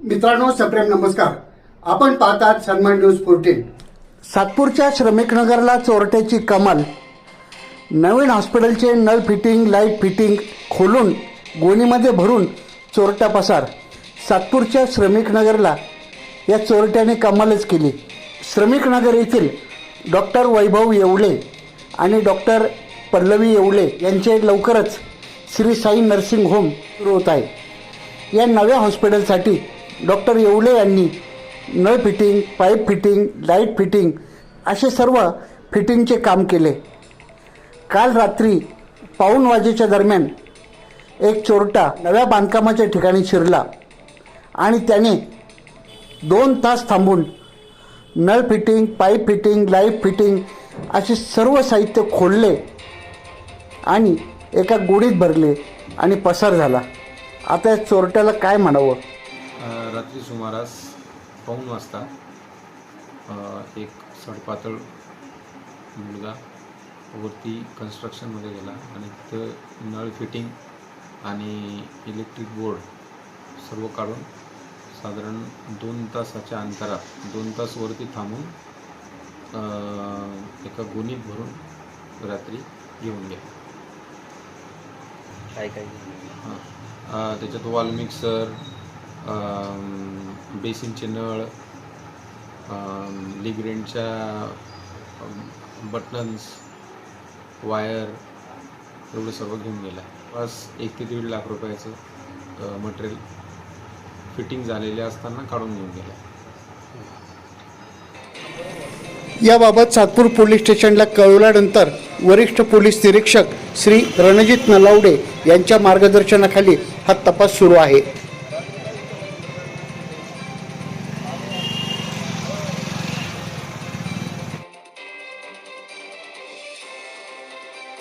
मित्रांनो सप्रेम नमस्कार. आपण पाहतात सन्मान न्यूज फोर्टीन सातपूरच्या श्रमिकनगरला चोरट्याची कमाल. नवीन हॉस्पिटलचे नळ फिटिंग लाइट फिटिंग खोलून गोणीमध्ये भरून चोरटा पसार. सातपूरच्या श्रमिकनगरला या चोरट्याने कमालच केली. श्रमिकनगर येथील डॉक्टर वैभव येवले आणि डॉक्टर पल्लवी येवले यांचे लवकरच श्री साई नर्सिंग होम सुरू होत आहे. या नव्या हॉस्पिटलसाठी डॉक्टर येवले यांनी नळ fitting pipe fitting light fitting असे सर्व फिटिंगचे काम केले. काल रात्री पाऊण वाजेच्या दरम्यान एक चोरटा नव्या बांधकामाच्या ठिकाणी शिरला आणि त्याने दोन तास थांबून नळ fitting pipe fitting light fitting असे सर्व साहित्य खोलले आणि एका गोडीत भरले आणि पसार झाला. आता या चोरट्याला काय म्हणावं? रात्री सुमारास पाऊण वाजता एक सडपातळ मुलगा वरती कन्स्ट्रक्शनमध्ये गेला आणि तिथं नळ फिटिंग आणि इलेक्ट्रिक बोर्ड सर्व काढून साधारण दोन तासाच्या अंतरात दोन तास वरती थांबून एका गोणीत भरून रात्री घेऊन गेला. काय काय हां. त्याच्यात वॉल मिक्सर बेसिनचे नळ लिग्रेंडच्या बटन्स वायर एवढं सर्व घेऊन गेला. बस एक ते दीड लाख रुपयाचं मटेरियल फिटिंग झालेले असताना काढून घेऊन गेला. याबाबत सातपूर पोलीस स्टेशनला कळवल्यानंतर वरिष्ठ पोलीस निरीक्षक श्री रणजित नलावडे यांच्या मार्गदर्शनाखाली हा तपास सुरू आहे.